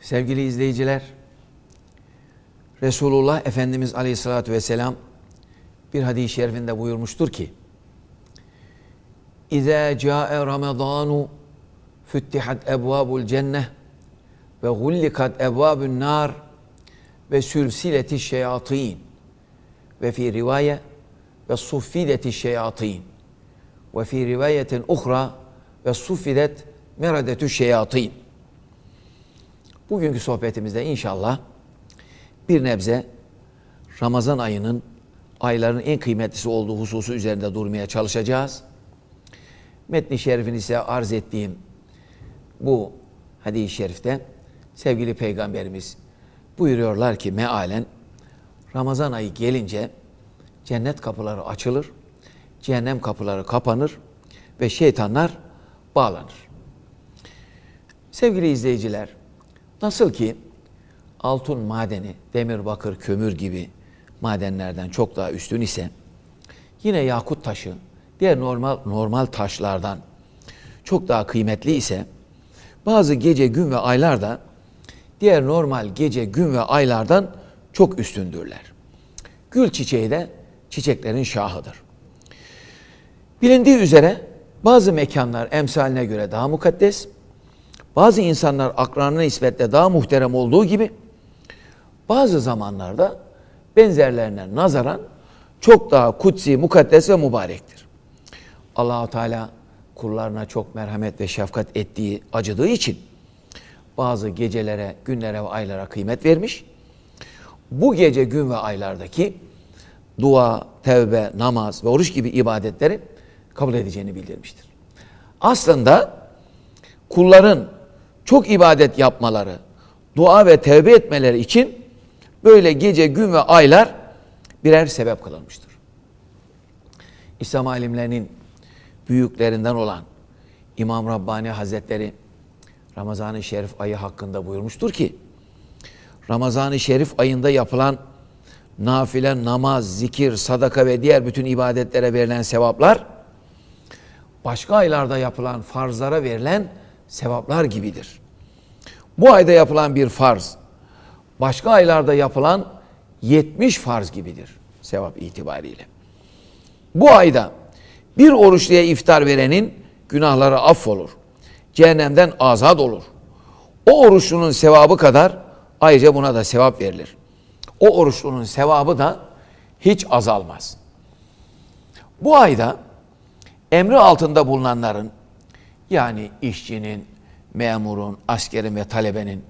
Sevgili izleyiciler, Resulullah Efendimiz Aleyhisselatü Vesselam bir hadis-i şerifinde buyurmuştur ki İzâ câe Ramazanu füttihat ebvâbul cenneh ve gullikat ebvâbun nar ve sülsileti şeyatîn. Ve fi rivaye ve suffideti şeyatîn. Ve fi rivayetin uhra ve suffidet meradetü şeyatîn Bugünkü sohbetimizde inşallah bir nebze Ramazan ayının ayların en kıymetlisi olduğu hususu üzerinde durmaya çalışacağız. Metni şerifini size arz ettiğim bu hadis-i şerifte sevgili peygamberimiz buyuruyorlar ki mealen Ramazan ayı gelince cennet kapıları açılır, cehennem kapıları kapanır ve şeytanlar bağlanır. Sevgili izleyiciler, nasıl ki altın madeni, demir, bakır, kömür gibi madenlerden çok daha üstün ise yine yakut taşı diğer normal normal taşlardan çok daha kıymetli ise bazı gece, gün ve aylar da diğer normal gece, gün ve aylardan çok üstündürler. Gül çiçeği de çiçeklerin şahıdır. Bilindiği üzere bazı mekanlar emsaline göre daha mukaddes, bazı insanlar akranına nispetle daha muhterem olduğu gibi bazı zamanlarda benzerlerine nazaran çok daha kutsi, mukaddes ve mübarektir. Allahu Teala kullarına çok merhamet ve şefkat ettiği, acıdığı için bazı gecelere, günlere ve aylara kıymet vermiş. Bu gece, gün ve aylardaki dua, tevbe, namaz ve oruç gibi ibadetleri kabul edeceğini bildirmiştir. Aslında kulların çok ibadet yapmaları, dua ve tevbe etmeleri için böyle gece, gün ve aylar birer sebep kılınmıştır. İslam alimlerinin büyüklerinden olan İmam Rabbani Hazretleri Ramazan-ı Şerif ayı hakkında buyurmuştur ki Ramazan-ı Şerif ayında yapılan nafile, namaz, zikir, sadaka ve diğer bütün ibadetlere verilen sevaplar başka aylarda yapılan farzlara verilen sevaplar gibidir. Bu ayda yapılan bir farz başka aylarda yapılan 70 farz gibidir sevap itibariyle. Bu ayda bir oruçluya iftar verenin günahları affolur. Cehennemden azat olur. O oruçlunun sevabı kadar ayrıca buna da sevap verilir. O oruçlunun sevabı da hiç azalmaz. Bu ayda emri altında bulunanların yani işçinin, memurun, askerin ve talebenin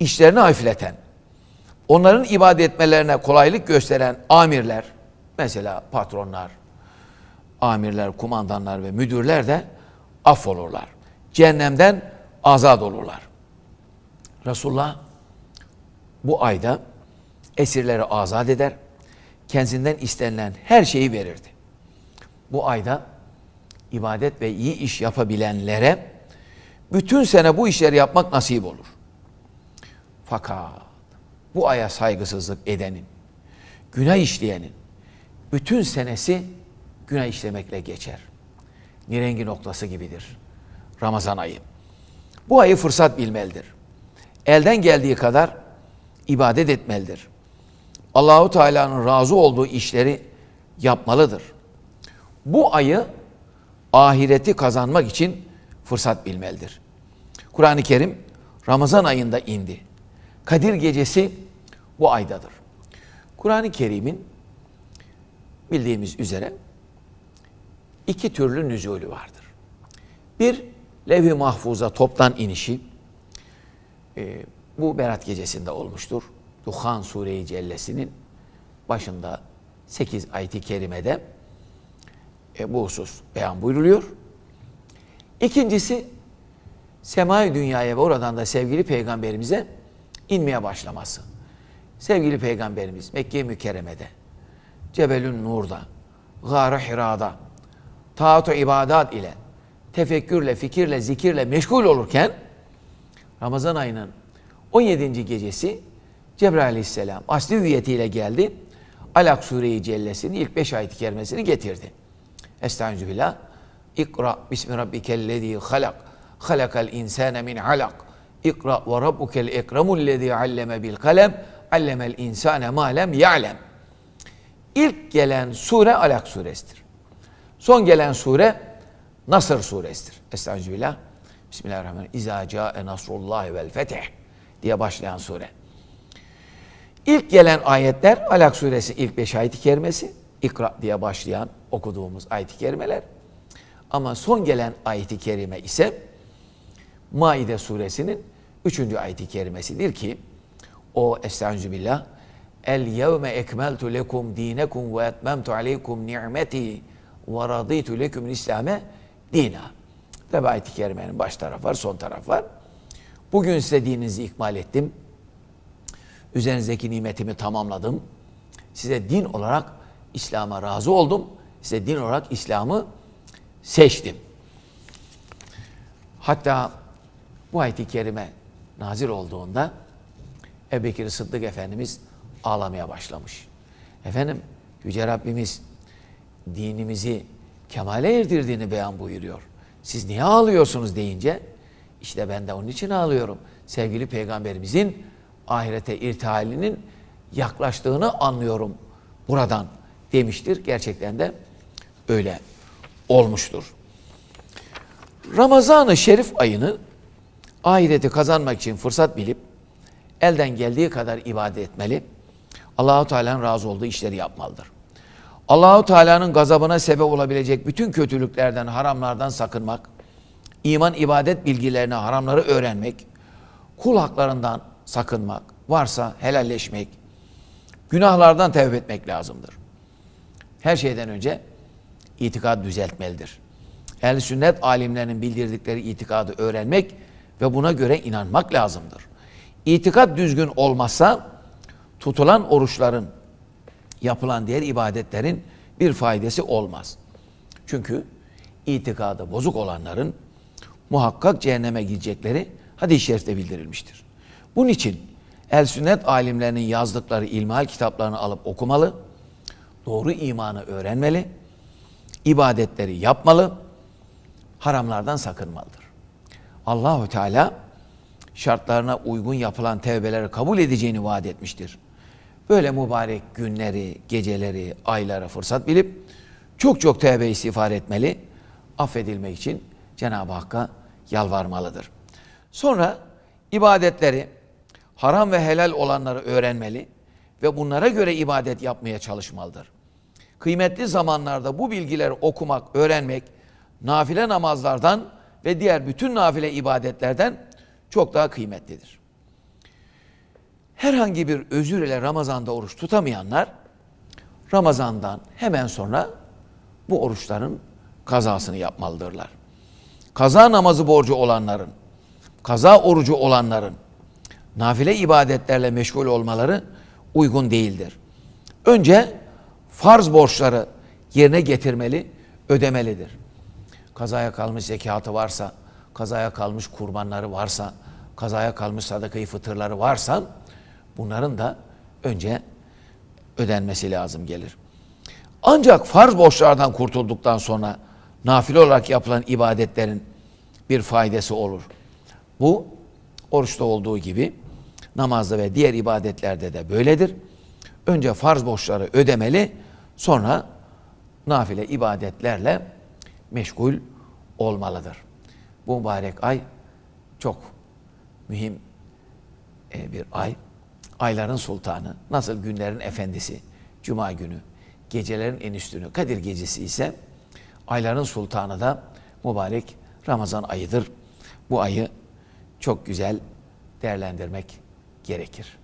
işlerini hafifleten, onların ibadet etmelerine kolaylık gösteren amirler, mesela patronlar, amirler, kumandanlar ve müdürler de affolurlar. Cehennemden azat olurlar. Resulullah bu ayda esirleri azat eder, kendinden istenilen her şeyi verirdi. Bu ayda ibadet ve iyi iş yapabilenlere bütün sene bu işleri yapmak nasip olur. Fakat bu aya saygısızlık edenin, günah işleyenin bütün senesi günah işlemekle geçer. Nirengi noktası gibidir Ramazan ayı. Bu ayı fırsat bilmelidir. Elden geldiği kadar ibadet etmelidir. Allahu Teala'nın razı olduğu işleri yapmalıdır. Bu ayı ahireti kazanmak için fırsat bilmelidir. Kur'an-ı Kerim Ramazan ayında indi. Kadir gecesi bu aydadır. Kur'an-ı Kerim'in bildiğimiz üzere iki türlü nüzulü vardır. Bir, levh-i mahfuza toptan inişi. E, bu Berat gecesinde olmuştur. Duhan Sure-i Cellesi'nin başında 8 ayet-i kerimede e, bu husus beyan buyruluyor. İkincisi, semai dünyaya ve oradan da sevgili peygamberimize inmeye başlaması. Sevgili peygamberimiz Mekke-i Mükerreme'de, Cebelün Nur'da, Gâr-ı Hira'da, taat ibadat ile, tefekkürle, fikirle, zikirle meşgul olurken Ramazan ayının 17. gecesi Cebrail aleyhisselam asli hüviyetiyle geldi. Alak Sure-i Cellesi'nin ilk 5 ayet-i kerimesini getirdi. Estağfirullah. İkra bismi rabbikellezî halak. Halakal insâne min alak. İkra ve rabbukel ekremul lezî alleme bil kalem allemel insane ma lem ya'lem. İlk gelen sure Alak suresidir. Son gelen sure Nasır suresidir. Estağfirullah. Bismillahirrahmanirrahim. İzâ câe nasrullahi vel fetih diye başlayan sure. İlk gelen ayetler Alak suresi ilk beş ayet-i kerimesi. İkra diye başlayan okuduğumuz ayet-i kerimeler. Ama son gelen ayet-i kerime ise Maide suresinin üçüncü ayet-i kerimesidir ki o estağfirullah El yevme ekmeltu lekum dinekum ve etmemtu aleykum ni'meti ve raditu lekum İslam'e dina. Tabi ayet-i kerimenin baş tarafı var, son taraf var. Bugün size dininizi ikmal ettim. Üzerinizdeki nimetimi tamamladım. Size din olarak İslam'a razı oldum. Size din olarak İslam'ı seçtim. Hatta bu ayet-i kerime nazil olduğunda Ebu Sıddık Efendimiz ağlamaya başlamış. Efendim Yüce Rabbimiz dinimizi kemale erdirdiğini beyan buyuruyor. Siz niye ağlıyorsunuz deyince işte ben de onun için ağlıyorum. Sevgili peygamberimizin ahirete irtihalinin yaklaştığını anlıyorum buradan demiştir. Gerçekten de öyle olmuştur. Ramazan-ı Şerif ayını ahireti kazanmak için fırsat bilip elden geldiği kadar ibadet etmeli. Allahu Teala'nın razı olduğu işleri yapmalıdır. Allahu Teala'nın gazabına sebep olabilecek bütün kötülüklerden, haramlardan sakınmak, iman ibadet bilgilerini, haramları öğrenmek, kul haklarından sakınmak, varsa helalleşmek, günahlardan tevbe etmek lazımdır. Her şeyden önce itikad düzeltmelidir. Ehl-i sünnet alimlerinin bildirdikleri itikadı öğrenmek ve buna göre inanmak lazımdır. İtikat düzgün olmazsa tutulan oruçların, yapılan diğer ibadetlerin bir faydası olmaz. Çünkü itikadı bozuk olanların muhakkak cehenneme gidecekleri hadis-i şerifte bildirilmiştir. Bunun için el sünnet alimlerinin yazdıkları ilmihal kitaplarını alıp okumalı, doğru imanı öğrenmeli, ibadetleri yapmalı, haramlardan sakınmalıdır. Allahu Teala şartlarına uygun yapılan tevbeleri kabul edeceğini vaat etmiştir. Böyle mübarek günleri, geceleri, ayları fırsat bilip çok çok tevbe istiğfar etmeli, affedilmek için Cenab-ı Hakk'a yalvarmalıdır. Sonra ibadetleri, haram ve helal olanları öğrenmeli ve bunlara göre ibadet yapmaya çalışmalıdır. Kıymetli zamanlarda bu bilgileri okumak, öğrenmek, nafile namazlardan ve diğer bütün nafile ibadetlerden çok daha kıymetlidir. Herhangi bir özür ile Ramazan'da oruç tutamayanlar Ramazan'dan hemen sonra bu oruçların kazasını yapmalıdırlar. Kaza namazı borcu olanların, kaza orucu olanların nafile ibadetlerle meşgul olmaları uygun değildir. Önce farz borçları yerine getirmeli, ödemelidir. Kazaya kalmış zekatı varsa, kazaya kalmış kurbanları varsa, kazaya kalmış sadakayı fıtırları varsa bunların da önce ödenmesi lazım gelir. Ancak farz borçlardan kurtulduktan sonra nafile olarak yapılan ibadetlerin bir faydası olur. Bu oruçta olduğu gibi namazda ve diğer ibadetlerde de böyledir. Önce farz borçları ödemeli, sonra nafile ibadetlerle meşgul olmalıdır. Bu mübarek ay çok mühim e, bir ay. Ayların sultanı, nasıl günlerin efendisi, cuma günü, gecelerin en üstünü, Kadir gecesi ise ayların sultanı da mübarek Ramazan ayıdır. Bu ayı çok güzel değerlendirmek gerekir.